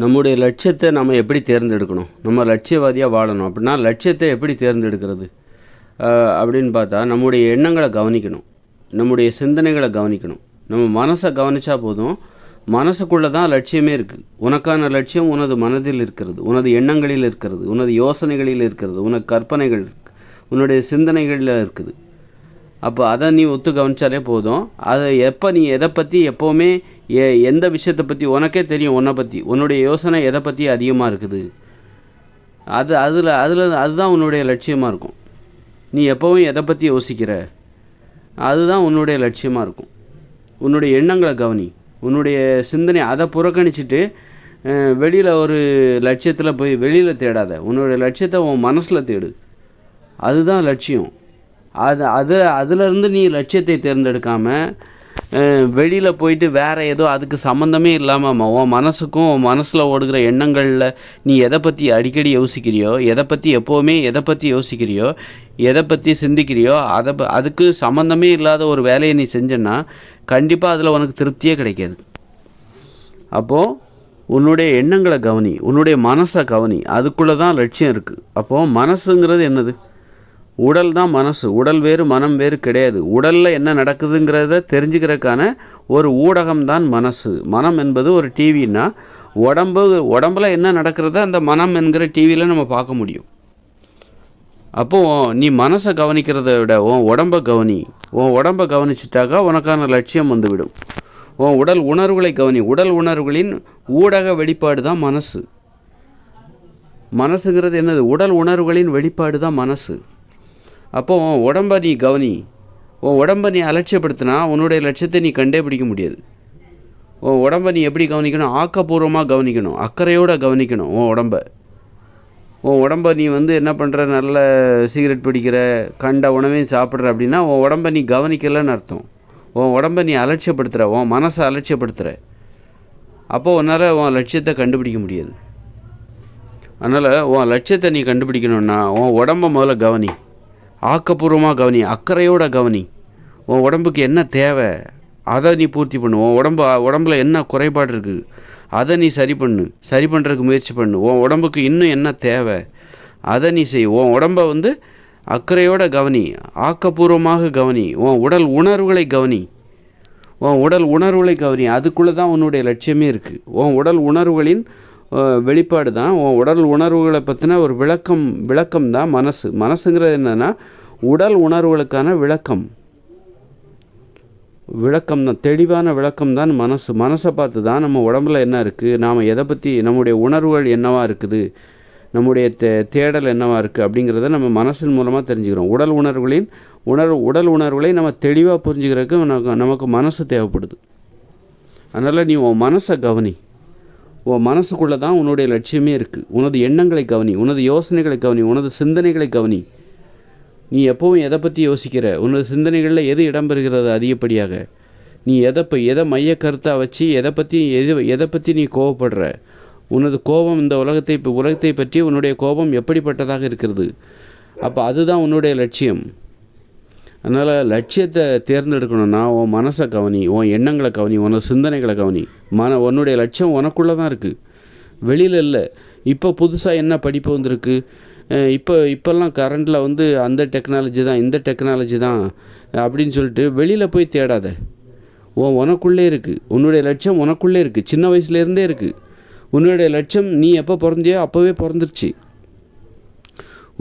நம்முடைய லட்சியத்தை நம்ம எப்படி தேர்ந்தெடுக்கணும்? நம்ம லட்சியவாதியாக வாழணும். அப்படின்னா லட்சியத்தை எப்படி தேர்ந்தெடுக்கிறது? அப்படின்னு பார்த்தா நம்முடைய எண்ணங்களை கவனிக்கணும். நம்முடைய சிந்தனைகளை கவனிக்கணும். நம்ம மனசை கவனித்தா போதும். மனசுக்குள்ளே தான் லட்சியமே இருக்குது உனக்கான லட்சியம் உனது மனதில் இருக்கிறது. உனது எண்ணங்களில் இருக்கிறது. உனது யோசனைகளில் இருக்கிறது. உனது கற்பனைகள் உன்னுடைய சிந்தனைகளில் இருக்குது. அப்போ அதை நீ ஒத்து கவனிச்சாலே போதும். அதை எப்போ நீ எதை பற்றி எப்போவுமே எ எந்த விஷயத்தை பற்றி உனக்கே தெரியும் உன்னை பற்றி உன்னுடைய யோசனை எதை பற்றி அதிகமாக இருக்குது. அது அதில் அதில் அதுதான் உன்னுடைய லட்சியமாக இருக்கும். நீ எப்போவும் எதை பற்றி யோசிக்கிற? அதுதான் உன்னுடைய லட்சியமாக இருக்கும். உன்னுடைய எண்ணங்களை கவனி. உன்னுடைய சிந்தனை அதை புறக்கணிச்சிட்டு வெளியில் ஒரு லட்சியத்தில் போய் வெளியில் தேடாத. உன்னுடைய லட்சியத்தை உன் மனசில் தேடு. அதுதான் லட்சியம். அது அது அதுலேருந்து நீ லட்சியத்தை தேர்ந்தெடுக்காமல் வெளியில் போயிட்டு வேறு ஏதோ அதுக்கு சம்மந்தமே இல்லாமல் உன் மனசுக்கும் உன் மனசில் ஓடுகிற எண்ணங்களில் நீ எதை பற்றி அடிக்கடி யோசிக்கிறியோ எதை பற்றி எப்போவுமே எதை பற்றி யோசிக்கிறியோ எதை பற்றி சிந்திக்கிறியோ அதை ப- அதுக்கு சம்மந்தமே இல்லாத ஒரு வேலையை நீ செஞ்சேன்னா கண்டிப்பாக அதில் உனக்கு திருப்தியே கிடைக்காது. அப்போது உன்னுடைய எண்ணங்களை கவனி உன்னுடைய மனசை கவனி அதுக்குள்ளே தான் லட்சியம் இருக்குது அப்போது மனசுங்கிறது என்னது? உடல் தான் மனசு. உடல் வேறு மனம் வேறு கிடையாது. உடலில் என்ன நடக்குதுங்கிறத தெரிஞ்சுக்கிறதுக்கான ஒரு ஊடகம் தான் மனசு. மனம் என்பது ஒரு டிவின்னா உடம்பு உடம்புல என்ன நடக்கிறத அந்த மனம் என்கிற டிவியில் நம்ம பார்க்க முடியும். அப்போது நீ மனசை கவனிக்கிறத விட உன் உடம்பை கவனி. உன் உடம்பை கவனிச்சிட்டாக்கா உனக்கான லட்சியம் வந்துவிடும். உன் உடல் உணர்வுகளை கவனி. உடல் உணர்வுகளின் ஊடக வெளிப்பாடு தான் மனசு. மனசுங்கிறது என்னது? உடல் உணர்வுகளின் வெளிப்பாடு தான் மனசு. அப்போது உன் உடம்பை நீ கவனி. உன் உடம்பை நீ அலட்சியப்படுத்தினா உன்னுடைய லட்சியத்தை நீ கண்டே பிடிக்க முடியாது. உன் உடம்ப நீ எப்படி கவனிக்கணும்? ஆக்கப்பூர்வமாக கவனிக்கணும். அக்கறையோடு கவனிக்கணும் உன் உடம்ப. உன் உடம்பை நீ வந்து என்ன பண்ணுற நல்ல சிகரெட் பிடிக்கிற கண்ட உணவையும் சாப்பிட்ற அப்படின்னா உன் உடம்பை நீ கவனிக்கலைன்னு அர்த்தம். உன் உடம்ப நீ அலட்சியப்படுத்துகிற உன் மனசை அலட்சியப்படுத்துகிற அப்போ உன்னால் உன் லட்சியத்தை கண்டுபிடிக்க முடியாது. அதனால் உன் லட்சியத்தை நீ கண்டுபிடிக்கணும்னா உன் உடம்பை முதல்ல கவனி. ஆக்கப்பூர்வமாக கவனி அக்கறையோட கவனி. உன் உடம்புக்கு என்ன தேவை அதை நீ பூர்த்தி பண்ணு. உன் உடம்பு உடம்புல என்ன குறைபாடு இருக்குது அதை நீ சரி பண்ணு. சரி பண்ணுறதுக்கு முயற்சி பண்ணு. உன் உடம்புக்கு இன்னும் என்ன தேவை அதை நீ செய். உன் உடம்பை வந்து அக்கறையோட கவனி ஆக்கப்பூர்வமாக கவனி. உன் உடல் உணர்வுகளை கவனி. உன் உடல் உணர்வுகளை கவனி. அதுக்குள்ளே தான் உன்னுடைய லட்சியமே இருக்குது உன் உடல் உணர்வுகளின் வெளிப்பாடு தான். உன் உடல் உணர்வுகளை பற்றின ஒரு விளக்கம் விளக்கம் தான் மனசு. மனசுங்கிறது என்னென்னா உடல் உணர்வுகளுக்கான விளக்கம். விளக்கம் தான் தெளிவான விளக்கம் தான் மனசு. மனசை பார்த்து தான் நம்ம உடம்புல என்ன இருக்குது நாம் எதை பற்றி நம்முடைய உணர்வுகள் என்னவாக இருக்குது? நம்முடைய தே தேடல் என்னவாக இருக்குது அப்படிங்கிறத நம்ம மனசின் மூலமாக தெரிஞ்சுக்கிறோம். உடல் உணர்வுகளின் உணர்வு உடல் உணர்வுகளை நம்ம தெளிவாக புரிஞ்சுக்கிறதுக்கு நமக்கு நமக்கு மனசு தேவைப்படுது. அதனால் நீ உன் மனசை கவனி. உன் மனசுக்குள்ளே தான் உன்னுடைய லட்சியமே இருக்குது உனது எண்ணங்களை கவனி உனது யோசனைகளை கவனி உனது சிந்தனைகளை கவனி. நீ எப்போவும் எதை பற்றி யோசிக்கிற? உனது சிந்தனைகளில் எது இடம்பெறுகிறது அதிகப்படியாக? நீ எதை எதை மைய கருத்தாக வச்சு எதை பற்றி எது எதை பற்றி நீ கோவப்படுற? உனது கோபம் இந்த உலகத்தை இப்போ உலகத்தை பற்றி உன்னுடைய கோபம் எப்படிப்பட்டதாக இருக்கிறது? அப்போ அதுதான் உன்னுடைய லட்சியம். அதனால் லட்சியத்தை தேர்ந்தெடுக்கணும்னா உன் மனசை கவனி உன் எண்ணங்களை கவனி உன சிந்தனைகளை கவனி. மன உன்னுடைய லட்சியம் உனக்குள்ளே தான் இருக்குது வெளியில் இல்லை. இப்போ புதுசாக என்ன படிப்பு வந்திருக்கு? இப்போ இப்போல்லாம் கரண்டில் வந்து அந்த டெக்னாலஜி தான் இந்த டெக்னாலஜி தான் அப்படின்னு சொல்லிட்டு வெளியில் போய் தேடாத. உன் உனக்குள்ளே இருக்குது உன்னுடைய லட்சியம் உனக்குள்ளே இருக்குது சின்ன வயசுலேருந்தே இருக்குது உன்னுடைய லட்சியம் நீ எப்போ பிறந்தியோ அப்போவே பிறந்துருச்சு.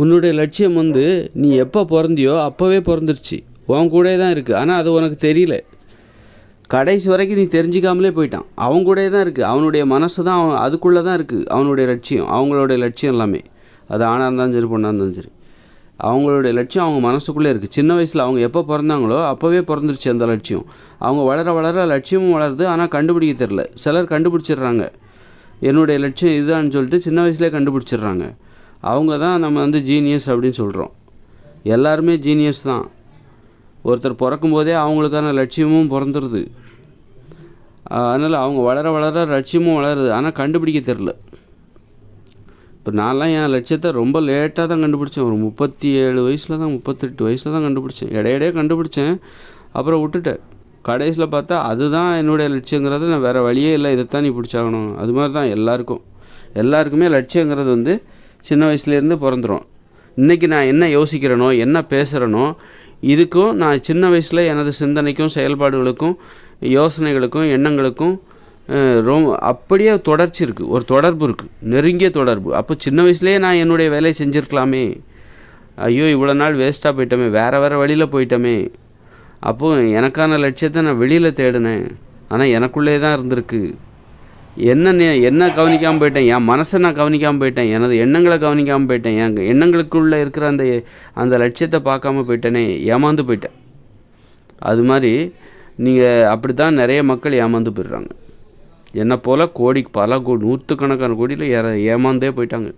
உன்னுடைய லட்சியம் வந்து நீ எப்போ பிறந்தியோ அப்போவே பிறந்துருச்சு. உன் கூடயே தான் இருக்குது ஆனால் அது உனக்கு தெரியல. கடைசி வரைக்கும் நீ தெரிஞ்சிக்காமலே போயிட்டான். அவங்க கூடயே தான் இருக்குது அவனுடைய மனசு தான் அவன் அதுக்குள்ளே தான் இருக்குது அவனுடைய லட்சியம். அவங்களுடைய லட்சியம் எல்லாமே. அது ஆணாக இருந்தாலும் சரி பொண்ணாக இருந்தாலும் சரி. அவங்களுடைய லட்சியம் அவங்க மனசுக்குள்ளே இருக்குது சின்ன வயசில் அவங்க எப்போ பிறந்தாங்களோ அப்போவே பிறந்துருச்சு அந்த லட்சியம். அவங்க வளர வளர லட்சியமும் வளருது. ஆனால் கண்டுபிடிக்க தெரில சிலர் கண்டுபிடிச்சிடுறாங்க. என்னுடைய லட்சியம் இதுதான்னு சொல்லிட்டு சின்ன வயசுலேயே கண்டுபிடிச்சிடுறாங்க. அவங்க தான் நம்ம வந்து ஜீனியஸ் அப்படின்னு சொல்கிறோம் எல்லாருமே ஜீனியஸ் தான். ஒருத்தர் பிறக்கும் போதே அவங்களுக்கான லட்சியமும் பிறந்துடுது அதனால் அவங்க வளர வளர லட்சியமும் வளருது. ஆனால் கண்டுபிடிக்க தெரில இப்போ நான்லாம் என் லட்சியத்தை ரொம்ப லேட்டாக தான் கண்டுபிடிச்சேன். ஒரு முப்பத்தி ஏழு வயசில் தான் முப்பத்தெட்டு வயசில் தான் கண்டுபிடிச்சேன். இடையிடையே கண்டுபிடிச்சேன். அப்புறம் விட்டுட்டேன். கடைசியில் பார்த்தா அதுதான் என்னுடைய லட்சியங்கிறது. நான் வேறு வழியே இல்லை. இதைத்தான் நீ பிடிச்சாகணும். அது மாதிரி தான் எல்லாருக்கும். எல்லாருக்குமே லட்சியங்கிறது வந்து சின்ன வயசுலேருந்து பிறந்துரும். இன்றைக்கி நான் என்ன யோசிக்கிறேனோ என்ன பேசுகிறேனோ இதுக்கும் நான் சின்ன வயசில் எனது சிந்தனைக்கும் செயல்பாடுகளுக்கும் யோசனைகளுக்கும் எண்ணங்களுக்கும் அஹ், ரொம்ப அப்படியே தொடர்ச்சி இருக்குது ஒரு தொடர்பு இருக்குது நெருங்கிய தொடர்பு. அப்போ சின்ன வயசுலேயே நான் என்னுடைய வேலையை செஞ்சுருக்கலாமே. ஐயோ இவ்வளோ நாள் வேஸ்ட்டாக போயிட்டோமே. வேறு வேறு வழியில் போயிட்டோமே. அப்போது எனக்கான லட்சியத்தை நான் வெளியில் தேடினேன். ஆனால் எனக்குள்ளே தான் இருந்திருக்கு. என்ன என்ன கவனிக்காமல் போயிட்டேன்? என் மனசை நான் கவனிக்காமல் போயிட்டேன். எனது எண்ணங்களை கவனிக்காமல் போயிட்டேன். என் எண்ணங்களுக்குள்ளே இருக்கிற அந்த அந்த லட்சியத்தை பார்க்காம போயிட்டேனே ஏமாந்து போயிட்டேன். அது மாதிரி நீங்கள் அப்படி தான் நிறைய மக்கள் ஏமாந்து போயிடுறாங்க. என்னை போல் கோடி பல கோ நூற்றுக்கணக்கான கோடியில் ஏற ஏமாந்தே போயிட்டாங்க.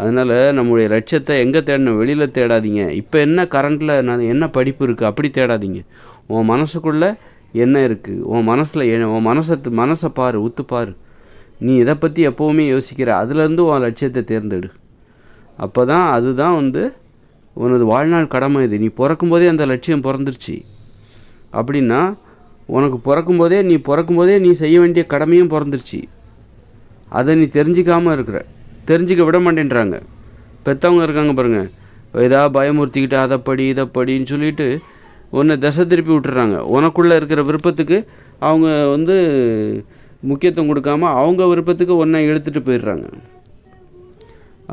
அதனால் நம்முடைய லட்சியத்தை எங்கே தேடணும்? வெளியில் தேடாதீங்க. இப்போ என்ன கரண்ட்டில் நான் என்ன படிப்பு இருக்குது அப்படி தேடாதீங்க. உன் மனசுக்குள்ளே என்ன இருக்குது உன் மனசில் உன் மனசை மனசை பாரு உத்து நீ இதை பற்றி எப்போவுமே யோசிக்கிற? அதுலேருந்து உன் லட்சியத்தை தேர்ந்தெடு. அப்போ தான் அதுதான் வந்து உனது வாழ்நாள் கடமை இது. நீ பிறக்கும்போதே அந்த லட்சியம் பிறந்துருச்சு. அப்படின்னா உனக்கு பிறக்கும்போதே நீ பிறக்கும்போதே நீ செய்ய வேண்டிய கடமையும் பிறந்துருச்சு. அதை நீ தெரிஞ்சிக்காமல் இருக்கிற. தெரிஞ்சிக்க விட மாட்டேன்றாங்க. பெற்றவங்க இருக்காங்க பாருங்கள் ஏதாவது பயமுறுத்திக்கிட்டு அதை படி இதை படின்னு சொல்லிட்டு உன்னை திசை திருப்பி விட்டுறாங்க. உனக்குள்ளே இருக்கிற விருப்பத்துக்கு அவங்க வந்து முக்கியத்துவம் கொடுக்காம அவங்க விருப்பத்துக்கு ஒன்றை இழுத்துட்டு போயிடுறாங்க.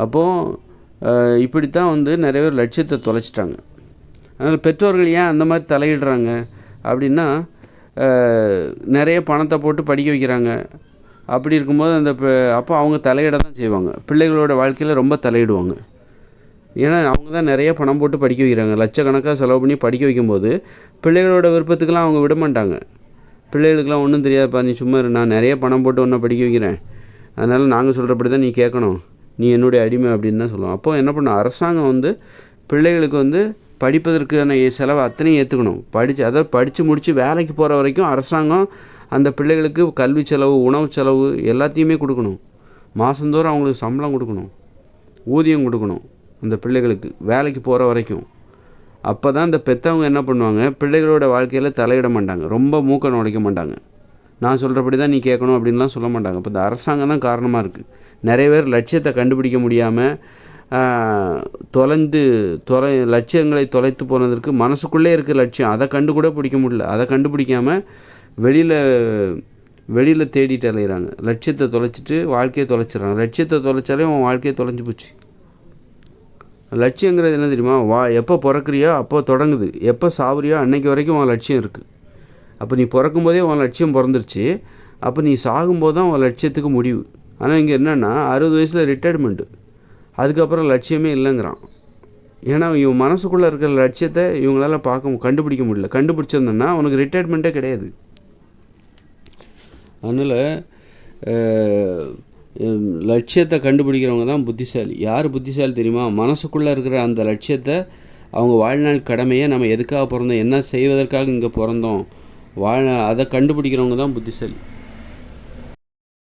அப்போது இப்படித்தான் வந்து நிறைய பேர் லட்சியத்தை தொலைச்சிட்டாங்க. அதனால் பெற்றோர்கள் ஏன் அந்த மாதிரி தலையிடுறாங்க? அப்படின்னா நிறைய பணத்தை போட்டு படிக்க வைக்கிறாங்க. அப்படி இருக்கும்போது அந்த அப்போ அவங்க தலையிட தான் செய்வாங்க. பிள்ளைகளோட வாழ்க்கையில் ரொம்ப தலையிடுவாங்க. ஏன்னா அவங்க தான் நிறைய பணம் போட்டு படிக்க வைக்கிறாங்க. லட்சக்கணக்காக செலவு பண்ணி படிக்க வைக்கும்போது பிள்ளைகளோட விருப்பத்துக்கெல்லாம் அவங்க விட மாட்டாங்க. பிள்ளைகளுக்கெல்லாம் ஒன்றும் தெரியாதுப்பா நீ சும்மா இரு, நான் நிறைய பணம் போட்டு ஒன்றை படிக்க வைக்கிறேன். அதனால் நாங்கள் சொல்கிறபடி தான் நீ கேட்கணும். நீ என்னுடைய அடிமை அப்படின்னு தான் சொல்லுவோம். அப்போ என்ன பண்ணும்? அரசாங்கம் வந்து பிள்ளைகளுக்கு வந்து படிப்பதற்கான செலவை அத்தனையும் ஏற்றுக்கணும் படித்து அதாவது படித்து முடித்து வேலைக்கு போகிற வரைக்கும் அரசாங்கம் அந்த பிள்ளைகளுக்கு கல்வி செலவு உணவு செலவு எல்லாத்தையுமே கொடுக்கணும். மாதந்தோறும் அவங்களுக்கு சம்பளம் கொடுக்கணும். ஊதியம் கொடுக்கணும். அந்த பிள்ளைகளுக்கு வேலைக்கு போகிற வரைக்கும். அப்போ தான் இந்த பெற்றவங்க என்ன பண்ணுவாங்க பிள்ளைகளோட வாழ்க்கையில் தலையிட மாட்டாங்க. ரொம்ப மூக்க நுழைக்க மாட்டாங்க. நான் சொல்கிறபடி தான் நீ கேட்கணும் அப்படின்லாம் சொல்ல மாட்டாங்க. இப்போ இந்த அரசாங்கம் தான் காரணமாக இருக்குது நிறைய பேர் லட்சியத்தை கண்டுபிடிக்க முடியாமல் தொலைந்து தொலை லட்சியங்களை தொலைத்து போனதற்கு மனசுக்குள்ளே இருக்க லட்சியம். அதை கண்டு கூட பிடிக்க முடியல. அதை கண்டுபிடிக்காமல் வெளியில் வெளியில் தேடிட்டு அலையிறாங்க. லட்சியத்தை தொலைச்சிட்டு வாழ்க்கையை தொலைச்சிடறாங்க. லட்சியத்தை தொலைச்சாலே உன் வாழ்க்கையை தொலைஞ்சு போச்சு. லட்சியங்கிறது என்ன தெரியுமா? வா எப்போ பிறக்குறியோ அப்போ தொடங்குது. எப்போ சாவுறியோ அன்னைக்கு வரைக்கும் உன் லட்சியம் இருக்குது அப்போ நீ பிறக்கும்போதே உன் லட்சியம் பிறந்துருச்சு. அப்போ நீ சாகும்போது தான் உன் லட்சியத்துக்கு முடிவு. ஆனால் இங்கே என்னென்னா அறுபது வயசில் ரிட்டையர்மெண்ட்டு அதுக்கப்புறம் லட்சியமே இல்லைங்கிறான். ஏன்னா இவன் மனசுக்குள்ளே இருக்கிற லட்சியத்தை இவங்களால பார்க்க கண்டுபிடிக்க முடியல. கண்டுபிடிச்சிருந்தேன்னா உனக்கு ரிட்டையர்மெண்ட்டே கிடையாது. அதனால் லட்சியத்தை கண்டுபிடிக்கிறவங்க தான் புத்திசாலி. யார் புத்திசாலி தெரியுமா? மனசுக்குள்ளே இருக்கிற அந்த லட்சியத்தை அவங்க வாழ்நாள் கடமையை நம்ம எதுக்காக பிறந்தோம் என்ன செய்வதற்காக இங்கே பிறந்தோம் வாழ அதை கண்டுபிடிக்கிறவங்க தான் புத்திசாலி.